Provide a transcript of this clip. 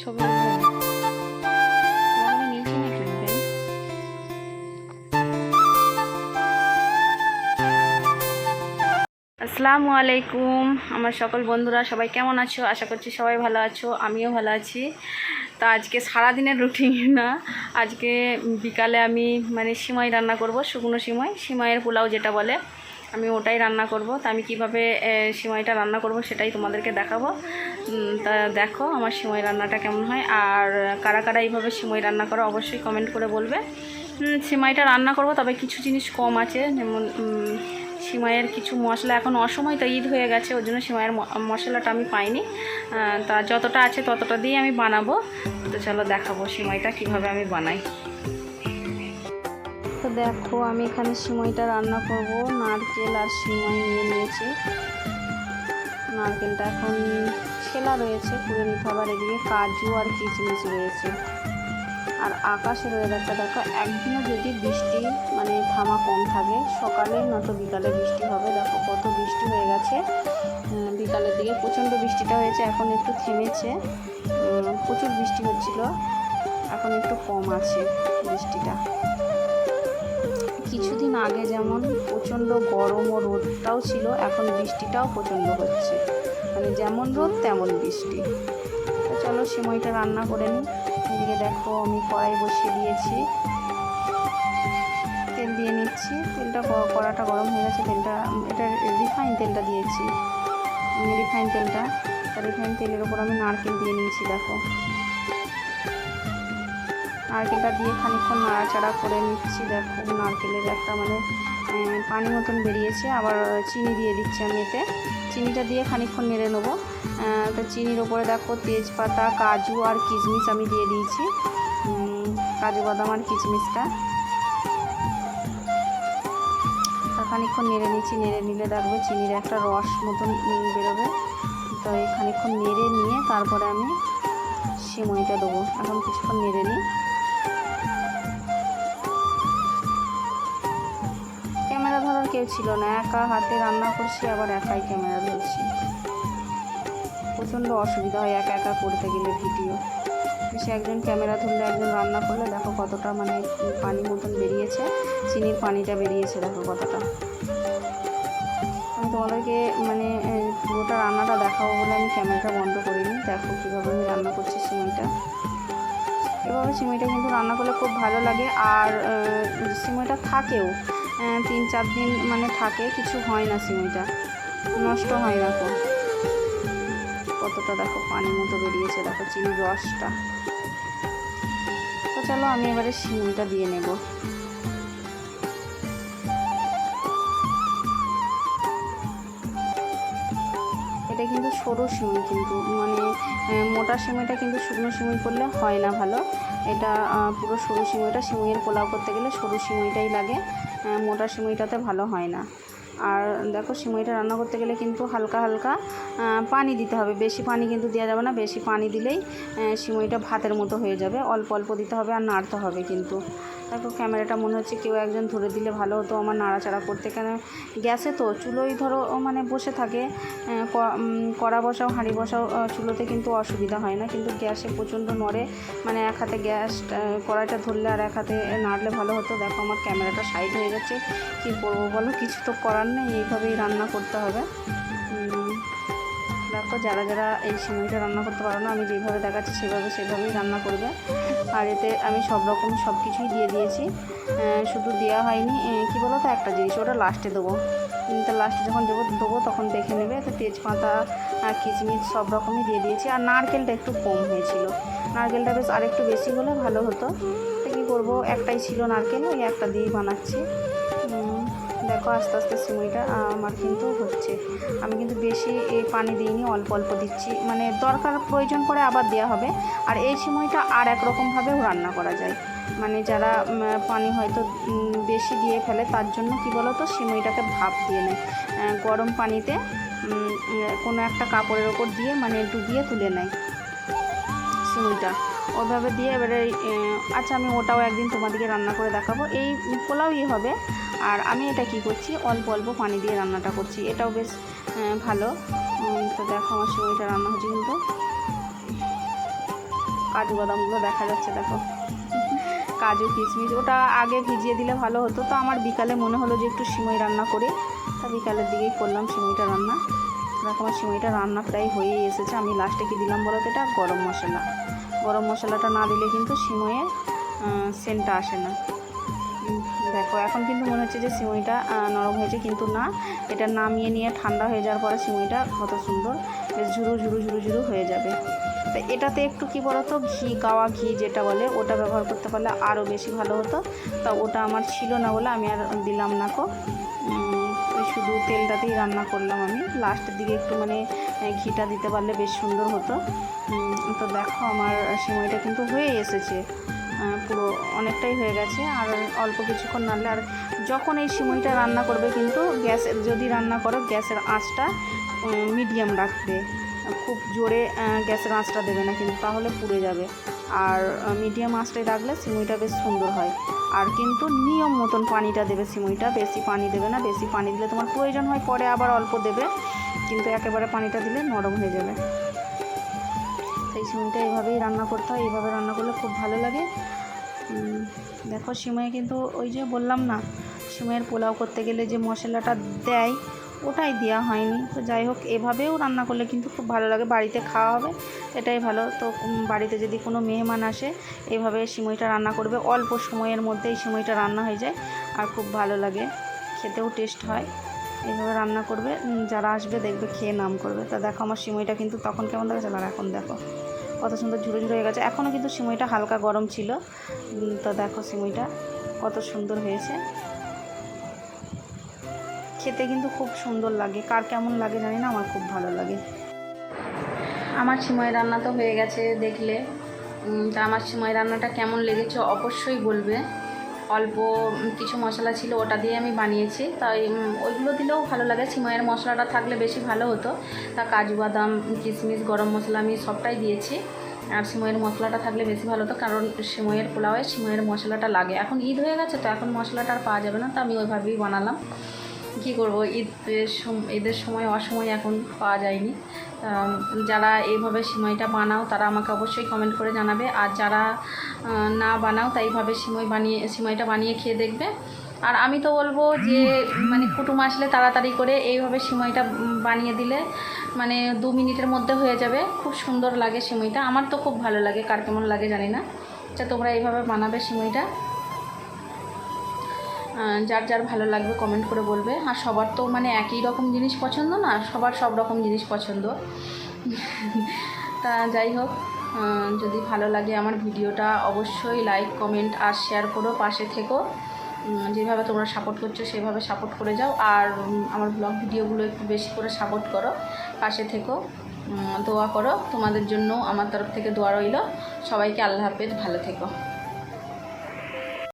ছবি আসসালামু আলাইকুম, আমার সকল বন্ধুরা, সবাই কেমন আছো? আশা করছি সবাই ভালো আছো, আমিও ভালো আছি। তো আজকে সারাদিনের রুটিন না, আজকে বিকালে আমি মানে সিমাই রান্না করব, শুকনো সিমাই। সিমাইয়ের পোলাও যেটা বলে, আমি ওটাই রান্না করব। তা আমি কীভাবে সিমাইটা রান্না করব সেটাই তোমাদেরকে দেখাবো। তা দেখো আমার সিমাই রান্নাটা কেমন হয়। আর কারা কারা এইভাবে সিমাই রান্না করো অবশ্যই কমেন্ট করে বলবে। সিমাইটা রান্না করব, তবে কিছু জিনিস কম আছে। যেমন সিমাইয়ের কিছু মশলা এখন অসময় তো ঈদ হয়ে গেছে, ওই জন্য সিমাইয়ের মশলাটা আমি পাইনি। তা যতটা আছে ততটা দিয়ে আমি বানাবো। তো চলো দেখাবো সিমাইটা কীভাবে আমি বানাই। তো দেখো আমি এখানে সিমাইটা রান্না করব। নারকেল আর সিমাই নিয়ে নিয়েছি। নারকেলটা এখন ছেলা রয়েছে কুড়ে নিতে হবে আর এদিকে কাজু আর কিচমিচ রয়েছে। আর আকাশের ওয়েদারটা দেখো, একদিনও যদি বৃষ্টি মানে থামা কম থাকে, সকালে নয়তো বিকালে বৃষ্টি হবে। দেখো কত বৃষ্টি হয়ে গেছে। বিকালের দিকে প্রচণ্ড বৃষ্টিটা হয়েছে, এখন একটু থেমেছে। প্রচুর বৃষ্টি হচ্ছিল, এখন একটু কম আছে বৃষ্টিটা। কিছুদিন আগে যেমন প্রচণ্ড গরম ও রোদটাও ছিল, এখন বৃষ্টিটাও প্রচণ্ড হচ্ছে। মানে যেমন রোদ, তেমন বৃষ্টি। চলো সিমইটা রান্না করে নিই। এদিকে দেখো আমি কড়াই বসিয়ে দিয়েছি। তেল দিয়ে নিচ্ছি। তেলটা কড়াটা গরম হয়ে গেছে, তেলটা, এটা রিফাইন তেলটা দিয়েছি। রিফাইন তেলটা রিফাইন তেলের ওপর আমি নারকেল দিয়ে নিয়েছি, দেখো। নারকেলটা দিয়ে খানিকক্ষণ নাড়াচাড়া করে নিচ্ছি। দেখো, নারকেলের একটা মানে পানি মতন বেরিয়েছে। আবার চিনি দিয়ে দিচ্ছি আমি এতে। চিনিটা দিয়ে খানিকক্ষণ নেড়ে নেব। তো চিনির ওপরে দেখো, তেজপাতা, কাজু আর কিশমিশ আমি দিয়ে দিয়েছি। কাজু বাদাম আর কিশমিশটা। তা খানিকক্ষণ নেড়ে নিচ্ছি। নেড়ে নিলে দেখবে চিনির একটা রস মতন বেরোবে। তো এই খানিকক্ষণ নেড়ে নিয়ে তারপরে আমি সিমইটা দেবো। এখন কিছুক্ষণ নেড়ে নিই। কেউ ছিল না, একা হাতে রান্না করছি, আবার একাই ক্যামেরা ধরছি। প্রচণ্ড অসুবিধা হয় একা একা করতে গেলে ভিডিও। সে একজন ক্যামেরা ধরলে একজন রান্না করলে দেখো কতটা মানে পানি মতন বেরিয়েছে, চিনির পানিটা বেরিয়েছে, দেখো কতটা। আমি তোমাদেরকে মানে পুরোটা রান্নাটা দেখাবো বলে আমি ক্যামেরাটা বন্ধ করিনি। দেখো কীভাবে আমি রান্না করছি সিমইটা এভাবে সিমইটা কিন্তু রান্না করলে খুব ভালো লাগে। আর সিমইটা থাকেও। তিন চার দিন মানে থাকে, কিছু হয় না সিমইটা নষ্ট হয় না তো কতটা, দেখো, পানির মতো বেরিয়েছে, দেখো চিনির রসটা। তো চলো, আমি এবারে সিমইটা দিয়ে নেব। এটা কিন্তু সরু সিমই কিন্তু মানে মোটা সিমইটা কিন্তু শুকনো সিমই করলে হয় না ভালো। এটা পুরো সরু সিমুইটা সিমুইয়ের পোলাও করতে গেলে সরু সিমুইটাই লাগে। মোটা সিমুইটাতে ভালো হয় না। আর দেখো সিমুইটা রান্না করতে গেলে কিন্তু হালকা হালকা পানি দিতে হবে। বেশি পানি কিন্তু দেওয়া যাবে না। বেশি পানি দিলেই সিমুইটা ভাতের মতো হয়ে যাবে। অল্প অল্প দিতে হবে আর নাড়তে হবে কিন্তু। দেখো ক্যামেরাটা মনে হচ্ছে কেউ একজন ধরে দিলে ভালো হতো আমার নাড়াচাড়া করতে। কেন গ্যাসে তো, চুলোই ধরো মানে বসে থাকে। কড়া বসাও, হাঁড়ি বসাও চুলোতে কিন্তু অসুবিধা হয় না। কিন্তু গ্যাসে প্রচণ্ড নড়ে। মানে এক হাতে গ্যাস কড়াইটা ধরলে আর এক হাতে নাড়লে ভালো হতো। দেখো আমার ক্যামেরাটা সাইড হয়ে গেছে কী করব বলো? কিছু তো করার নেই। এইভাবেই রান্না করতে হবে। দেখো, যারা যারা এই সময়টা রান্না করতে পারো না, আমি যেভাবে দেখাচ্ছি সেভাবে সেভাবেই রান্না করবে। আর এতে আমি সব রকম সব কিছুই দিয়ে দিয়েছি। শুধু দেওয়া হয়নি কী বলো তো একটা জিনিস, ওটা লাস্টে দেবো। তা লাস্টে যখন দেবো দেবো, তখন দেখে নেবে। তো তেজপাতা কিচমিচ সব রকমই দিয়ে দিয়েছি। আর নারকেলটা একটু কম হয়েছিল। নারকেলটা বেশ আরেকটু বেশি হলে ভালো হতো। তো কী করব, একটাই ছিল নারকেল, ওই একটা দিয়েই বানাচ্ছি। দেখো, আস্তে আস্তে সিমইটা আমার কিন্তু হচ্ছে। আমি কিন্তু বেশি এই পানি দিইনি, অল্প অল্প দিচ্ছি। মানে দরকার প্রয়োজন পড়ে আবার দেওয়া হবে। আর এই সিমুইটা আর এক রকমভাবেও রান্না করা যায়। মানে যারা পানি হয়তো বেশি দিয়ে ফেলে, তার জন্য কি বলো তো সিমুইটাকে ভাপ দিয়ে নেয়। গরম পানিতে কোনো একটা কাপড়ের ওপর দিয়ে মানে ডুবিয়ে তুলে নেয় সিমুইটা। ওইভাবে দিয়ে এবারে আচ্ছা আমি ওটাও একদিন তোমাদেরকে রান্না করে দেখাবো। এই পোলাওই হবে। আর আমি এটা কি করছি? অল্প অল্প পানি দিয়ে রান্নাটা করছি। এটাও বেশ ভালো। তো দেখো আমার সিমইটা রান্না হচ্ছে কিন্তু। কাজু বাদামগুলো দেখা যাচ্ছে, দেখো। কাজু কিশমিশ, ওটা আগে ভিজিয়ে দিলে ভালো হতো। তো আমার বিকালে মনে হলো যে একটু সিমই রান্না করে। তা বিকালের দিকেই করলাম সিমইটা রান্না। দেখো আমার সিমইটা রান্না প্রায় হয়েই এসেছে। আমি লাস্টে কি দিলাম বলো তো এটা? গরম মশলা। গরম মশলাটা না দিলে কিন্তু সিমইয়ের সেন্টটা আসে না। দেখো, এখন কিন্তু মনে হচ্ছে যে সিমইটা নরম হয়েছে, কিন্তু না। এটা নামিয়ে নিয়ে ঠান্ডা হয়ে যাওয়ার পরে সিমুইটা কত সুন্দর, বেশ ঝুরু ঝুরু ঝুরু ঝুরু হয়ে যাবে। তো এটাতে একটু কি বলতো, ঘি গাওয়া ঘি যেটা বলে, ওটা ব্যবহার করতে পারলে আরও বেশি ভালো হতো। তা ওটা আমার ছিল না বলে আমি আর দিলাম না কো। শুধু তেলটাতেই রান্না করলাম আমি। লাস্টের দিকে একটু মানে ঘিটা দিতে পারলে বেশ সুন্দর হতো। তো দেখো, আমার সিমইটা কিন্তু হয়ে এসেছে। পুরো অনেকটাই হয়ে গেছে। আর অল্প কিছুক্ষণ নাড়লে আর যখন এই সিমইটা রান্না করবে কিন্তু গ্যাসের যদি রান্না করো, গ্যাসের আঁচটা মিডিয়াম রাখবে। খুব জোরে গ্যাসের আঁচটা দেবে না কিন্তু তাহলে পুড়ে যাবে। আর মিডিয়াম আঁচটাই রাখলে সিমইটা বেশ সুন্দর হয়। আর কিন্তু নিয়ম মতন পানিটা দেবে সিমইটা। বেশি পানি দেবে না। বেশি পানি দিলে তোমার প্রয়োজন হয় পরে আবার অল্প দেবে। কিন্তু একেবারে পানিটা দিলে নরম হয়ে যাবে। সিমইটা এইভাবেই রান্না করতে হয়, এইভাবে রান্না করলে খুব ভালো লাগে। দেখো সিময়ে কিন্তু ওই যে বললাম না, সিময়ের পোলাও করতে গেলে যে মশলাটা দেয়, ওটাই দেওয়া হয়নি। তো যাই হোক, এভাবেও রান্না করলে কিন্তু খুব ভালো লাগে, বাড়িতে খাওয়া হবে, এটাই ভালো। তো বাড়িতে যদি কোনো মেহমান আসে এইভাবে সিমইটা রান্না করবে, অল্প সময়ের মধ্যেই সিমইটা রান্না হয়ে যায়, আর খুব ভালো লাগে, খেতেও টেস্ট হয়, এইভাবে রান্না করবে। যারা আসবে দেখবে খেয়ে নাম করবে। তা দেখো আমার সিমইটা কিন্তু তখন কেমন দেখেছিল আর এখন দেখো। কত সুন্দর ঝুড়ো ঝুড়ো হয়ে গেছে। এখনও কিন্তু সিমইটা হালকা গরম ছিল। তো দেখো সিমইটা কত সুন্দর হয়েছে। খেতে কিন্তু খুব সুন্দর লাগে। কার কেমন লাগে জানি না, আমার খুব ভালো লাগে। আমার সিমই রান্না তো হয়ে গেছে দেখলে। তা আমার সিমই রান্নাটা কেমন লেগেছে অবশ্যই বলবে। অল্প কিছু মশলা ছিল ওটা দিয়ে আমি বানিয়েছি। তাই ওইগুলো দিলেও ভালো লাগে। সিমইয়ের মশলাটা থাকলে বেশি ভালো হতো। তা কাজু, বাদাম, কিশমিশ, গরম মশলা আমি সবটাই দিয়েছি। আর সিমইয়ের মশলাটা থাকলে বেশি ভালো হতো কারণ সিমইয়ের পোলাওয়ে সিমইয়ের মশলাটা লাগে। এখন ঈদ হয়ে গেছে তো এখন মশলাটা আর পাওয়া যাবে না, তো আমি ওইভাবেই বানালাম। কী করব? ঈদের ঈদের সময় অসময় এখন পাওয়া যায়নি। যারা এইভাবে সিমইটা বানাও তারা আমাকে অবশ্যই কমেন্ট করে জানাবে। আর যারা না বানাও তাই এইভাবে সিমই বানিয়ে সিমইটা বানিয়ে খেয়ে দেখবে। আর আমি তো বলব যে মানে কুটুম আসলে তাড়াতাড়ি করে এইভাবে সিমইটা বানিয়ে দিলে মানে দু মিনিটের মধ্যে হয়ে যাবে। খুব সুন্দর লাগে সিমইটা। আমার তো খুব ভালো লাগে কার কেমন লাগে জানি না। আচ্ছা তোমরা এইভাবে বানাবে সিমইটা। আহ, যার যার ভালো লাগবে কমেন্ট করে বলবে। আর সবার তো মানে একই রকম জিনিস পছন্দ না, সবার সব রকম জিনিস পছন্দ। তা যাই হোক যদি ভালো লাগে আমার ভিডিওটা অবশ্যই লাইক কমেন্ট আর শেয়ার করো পাশে থেকো। যেভাবে তোমরা সাপোর্ট করছ সেভাবে সাপোর্ট করে যাও। আর আমার ব্লগ ভিডিওগুলো একটু বেশি করে সাপোর্ট করো, পাশে থেকো। দোয়া করো তোমাদের জন্য, আমার তরফ থেকে দোয়া রইল। সবাইকে আল্লাহ হাফেজ, ভালো থেকো।